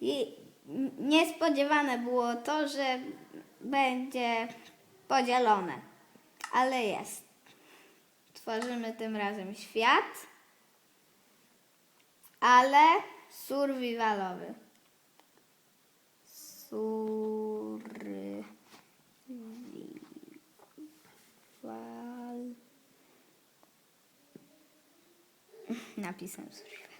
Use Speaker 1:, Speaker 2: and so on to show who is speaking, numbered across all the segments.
Speaker 1: I niespodziewane było to, że będzie podzielone. Ale jest. Tworzymy tym razem świat, ale survivalowy. Survival. Napisałem survival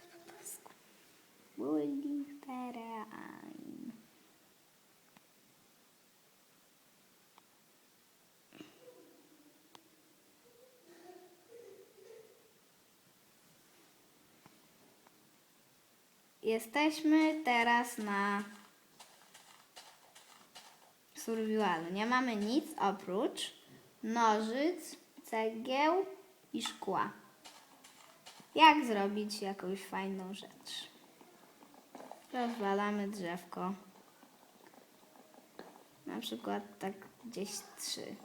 Speaker 1: Jesteśmy teraz na survivalu. Nie mamy nic oprócz nożyc, cegieł i szkła. Jak zrobić jakąś fajną rzecz? Rozwalamy drzewko. Na przykład tak gdzieś trzy.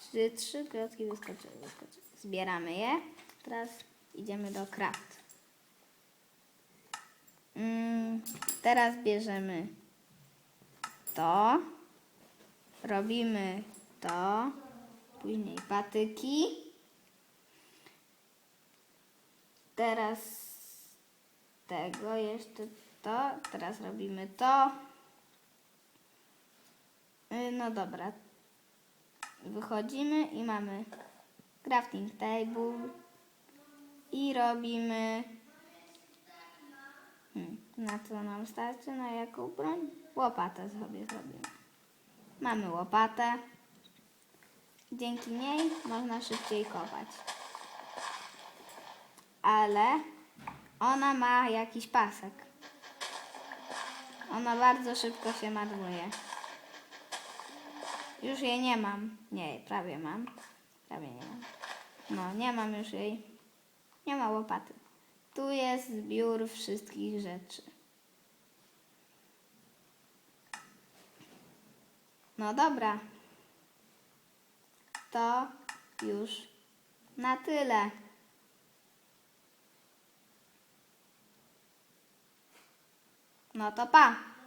Speaker 1: Trzy, trzy klocki wyskoczyły, wyskoczyły. Zbieramy je. Teraz idziemy do craft. Mm, teraz bierzemy to. Robimy to. Później patyki. Teraz tego jeszcze to. Teraz robimy to. Y, No dobra. Wychodzimy i mamy crafting table i robimy Hmm, na co nam starczy? Na jaką broń? Łopatę sobie zrobimy. Mamy łopatę. Dzięki niej można szybciej kopać. Ale ona ma jakiś pasek. Ona bardzo szybko się marnuje. Już jej nie mam. Nie, prawie mam. Prawie nie mam. No, nie mam już jej. Nie ma łopaty. Tu jest zbiór wszystkich rzeczy. No dobra. To już na tyle. No to pa.